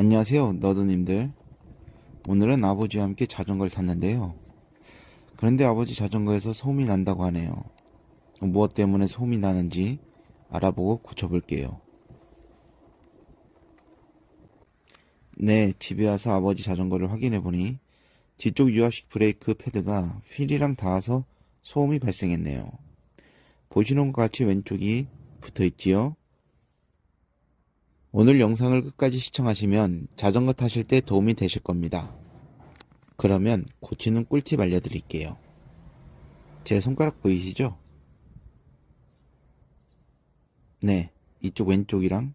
안녕하세요, 너드님들. 오늘은 아버지와 함께 자전거를 탔는데요. 그런데 아버지 자전거에서 소음이 난다고 하네요. 무엇 때문에 소음이 나는지 알아보고 고쳐볼게요. 네, 집에 와서 아버지 자전거를 확인해보니 뒤쪽 유압식 브레이크 패드가 휠이랑 닿아서 소음이 발생했네요. 보시는 것 같이 왼쪽이 붙어 있지요? 오늘 영상을 끝까지 시청하시면 자전거 타실 때 도움이 되실 겁니다. 그러면 고치는 꿀팁 알려드릴게요. 제 손가락 보이시죠? 네, 이쪽 왼쪽이랑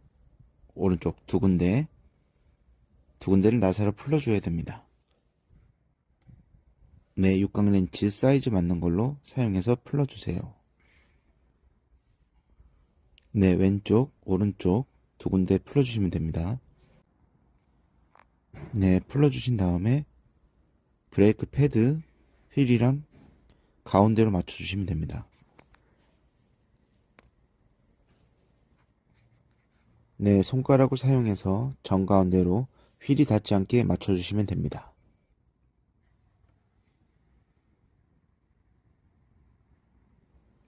오른쪽 두 군데, 두 군데를 나사로 풀어줘야 됩니다. 네, 육각 렌치 사이즈 맞는 걸로 사용해서 풀어주세요. 네, 왼쪽, 오른쪽 두 군데 풀어주시면 됩니다. 네, 풀어주신 다음에 브레이크 패드, 휠이랑 가운데로 맞춰주시면 됩니다. 네, 손가락을 사용해서 정가운데로 휠이 닿지 않게 맞춰주시면 됩니다.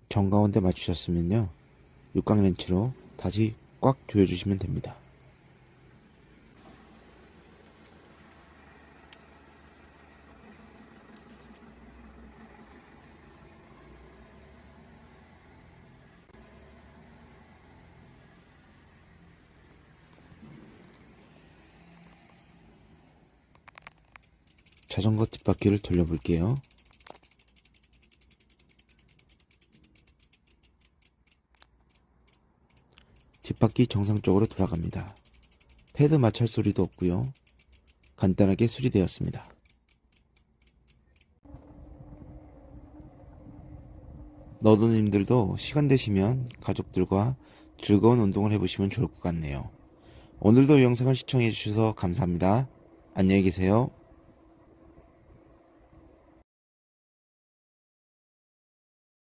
정가운데 맞추셨으면요. 육각 렌치로 다시 꽉 조여주시면 됩니다. 자전거 뒷바퀴를 돌려볼게요. 뒷바퀴 정상적으로 돌아갑니다. 패드 마찰 소리도 없고요. 간단하게 수리되었습니다. 너도님들도 시간 되시면 가족들과 즐거운 운동을 해보시면 좋을 것 같네요. 오늘도 영상을 시청해주셔서 감사합니다. 안녕히 계세요.